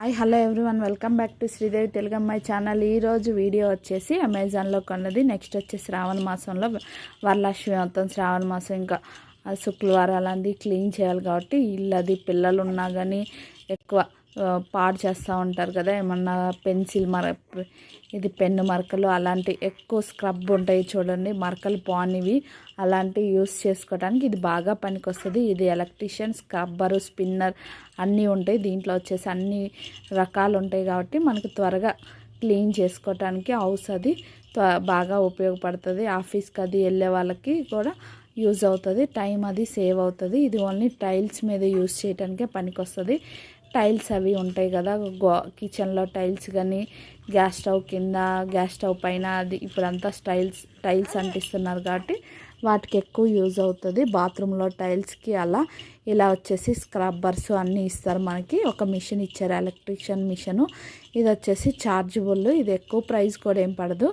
Hi hello everyone welcome back to Sridevi Telugu అమ్మాయి channel ఈరోజు video వచ్చేసి అమెజాన్లో కొన్నది నెక్స్ట్ వచ్చి శ్రావణ మాసంలో వరలక్ష్మి మొత్తం శ్రావణ మాసం ఇంకా శుక్రవారాలు అంది క్లీన్ చేయాలి కాబట్టి ఇల్లది పిల్లలు ఉన్నా కానీ ఎక్కువ పాడు చేస్తూ ఉంటారు కదా ఏమన్నా పెన్సిల్ మర ఇది పెన్ను మరకలు అలాంటి ఎక్కువ స్క్రబ్ ఉంటాయి చూడండి మరకలు పోనివి అలాంటివి యూస్ చేసుకోవడానికి ఇది బాగా పనికొస్తుంది. ఇది ఎలక్ట్రీషియన్ స్క్రబ్బరు స్పిన్నర్ అన్నీ ఉంటాయి. దీంట్లో వచ్చేసి అన్ని రకాలు ఉంటాయి కాబట్టి మనకు త్వరగా క్లీన్ చేసుకోవటానికి హౌస్ అది త్వ- బాగా ఉపయోగపడుతుంది. ఆఫీస్కి అది వెళ్ళే వాళ్ళకి కూడా యూజ్ అవుతుంది. టైం అది సేవ్ అవుతుంది. ఇది ఓన్లీ టైల్స్ మీద యూజ్ చేయడానికే పనికొస్తుంది. టైల్స్ అవి ఉంటాయి కదా గో కిచెన్లో టైల్స్ కానీ గ్యాస్ స్టవ్ కింద గ్యాస్ స్టవ్ పైన అది ఇప్పుడంతా స్టైల్స్ టైల్స్ అంటిస్తున్నారు కాబట్టి వాటికి ఎక్కువ యూజ్ అవుతుంది. బాత్రూంలో టైల్స్కి అలా ఇలా వచ్చేసి స్క్రబ్బర్స్ అన్నీ ఇస్తారు మనకి. ఒక మిషన్ ఇచ్చారు ఎలక్ట్రిషియన్ మిషను. ఇది వచ్చేసి ఛార్జబుల్ ఇది ఎక్కువ ప్రైస్ కూడా ఏం పడదు.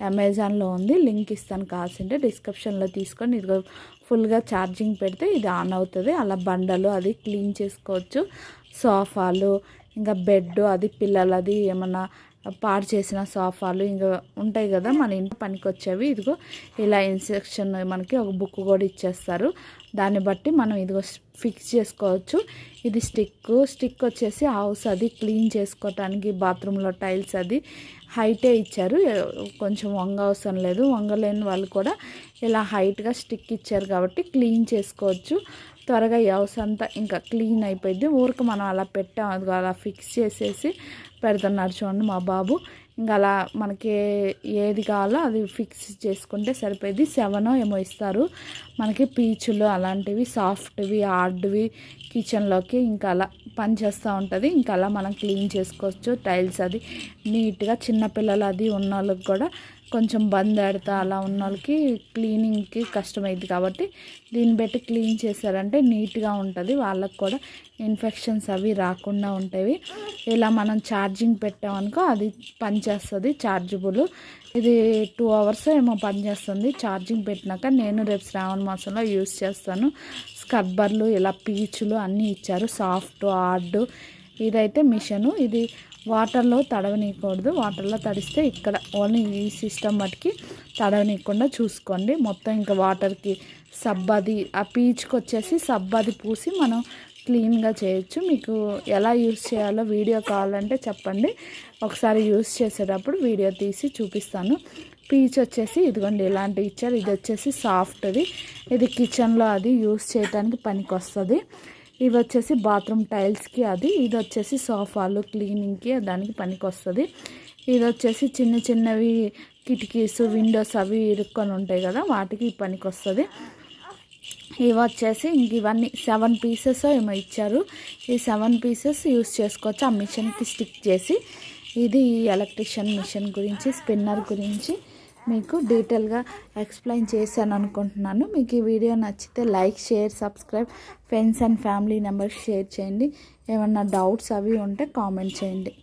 అమెజాన్లో ఉంది. లింక్ ఇస్తాను కావాల్సింటే డిస్క్రిప్షన్లో తీసుకొని ఇదిగో ఫుల్గా ఛార్జింగ్ పెడితే ఇది ఆన్ అవుతుంది. అలా బండలు అది క్లీన్ చేసుకోవచ్చు. సోఫాలు ఇంకా బెడ్ అది పిల్లలది ఏమన్నా పాడు చేసిన సోఫాలు ఇంకా ఉంటాయి కదా మన ఇంట్లో పనికి వచ్చేవి ఇదిగో ఇలా ఇన్స్ట్రక్షన్ మనకి ఒక బుక్ కూడా ఇచ్చేస్తారు. దాన్ని బట్టి మనం ఇదిగో ఫిక్స్ చేసుకోవచ్చు. ఇది స్టిక్ స్టిక్ వచ్చేసి హౌస్ అది క్లీన్ చేసుకోవటానికి బాత్రూంలో టైల్స్ అది హైటే ఇచ్చారు. కొంచెం వంగ అవసరం లేదు. వంగలేని వాళ్ళు కూడా ఇలా హైట్గా స్టిక్ ఇచ్చారు కాబట్టి క్లీన్ చేసుకోవచ్చు. త్వరగా ఈ హౌస్ అంతా ఇంకా క్లీన్ అయిపోయింది. ఊరికి మనం అలా పెట్టాం. అది అలా ఫిక్స్ చేసేసి పెడుతున్నారు చూడండి మా బాబు. ఇంకా అలా మనకి ఏది కావాలో అది ఫిక్స్ చేసుకుంటే సరిపోయింది. సెవెన్ ఏమో ఇస్తారు. మనకి పీచులు అలాంటివి సాఫ్ట్వి హార్డ్వి కిచెన్లోకి ఇంకా అలా పనిచేస్తూ ఉంటుంది. ఇంకా అలా మనం క్లీన్ చేసుకోవచ్చు. టైల్స్ అది నీట్గా చిన్నపిల్లలు అది ఉన్న వాళ్ళకి కూడా కొంచెం బంద్ ఆడుతా అలా ఉన్న వాళ్ళకి క్లీనింగ్కి కష్టమైంది కాబట్టి దీన్ని బట్టి క్లీన్ చేశారంటే నీట్గా ఉంటుంది. వాళ్ళకి కూడా ఇన్ఫెక్షన్స్ అవి రాకుండా ఉంటాయి. ఇలా మనం ఛార్జింగ్ పెట్టామనుకో అది పనిచేస్తుంది ఛార్జబుల్. ఇది టూ అవర్స్ ఏమో పనిచేస్తుంది. ఛార్జింగ్ పెట్టినాక నేను రేపు శ్రావణ మాసంలో యూస్ చేస్తాను. స్కబ్బర్లు ఇలా పీచులు అన్నీ ఇచ్చారు. సాఫ్ట్ హార్డ్ ఇదైతే మిషను. ఇది వాటర్లో తడవనీయకూడదు. వాటర్లో తడిస్తే ఇక్కడ ఓన్లీ ఈ సిస్టమ్ మటుకి తడవనీయకుండా చూసుకోండి. మొత్తం ఇంకా వాటర్కి సబ్బది ఆ పీచుకి వచ్చేసి సబ్బది పూసి మనం క్లీన్గా చేయొచ్చు. మీకు ఎలా యూస్ చేయాలో వీడియో కావాలంటే చెప్పండి. ఒకసారి యూస్ చేసేటప్పుడు వీడియో తీసి చూపిస్తాను. పీచ్ వచ్చేసి ఇదిగోండి ఇలాంటి ఇచ్చారు. ఇది వచ్చేసి సాఫ్ట్ది. ఇది కిచెన్లో అది యూస్ చేయడానికి పనికి వస్తుంది ఇవి వచ్చేసి బాత్రూమ్ టైల్స్కి అది ఇది వచ్చేసి సోఫాలు క్లీనింగ్కి దానికి పనికి వస్తుంది ఇది వచ్చేసి చిన్న చిన్నవి కిటికీస్ విండోస్ అవి ఇరుక్కొని ఉంటాయి కదా వాటికి పనికి వస్తుంది ఇవి వచ్చేసి ఇంక ఇవన్నీ సెవెన్ పీసెస్ ఏమో ఇచ్చారు. ఈ సెవెన్ పీసెస్ యూస్ చేసుకోవచ్చు. ఆ మిషన్కి స్టిక్ చేసి ఇది ఎలక్ట్రిషియన్ మిషన్ గురించి స్పిన్నర్ గురించి. మీకు డీటెయిల్గా ఎక్స్ప్లెయిన్ చేశాను అనుకుంటున్నాను. మీకు ఈ వీడియో నచ్చితే like share subscribe friends and family members share చేయండి. ఏమన్నా డౌట్స్ అవి ఉంటే కామెంట్ చేయండి.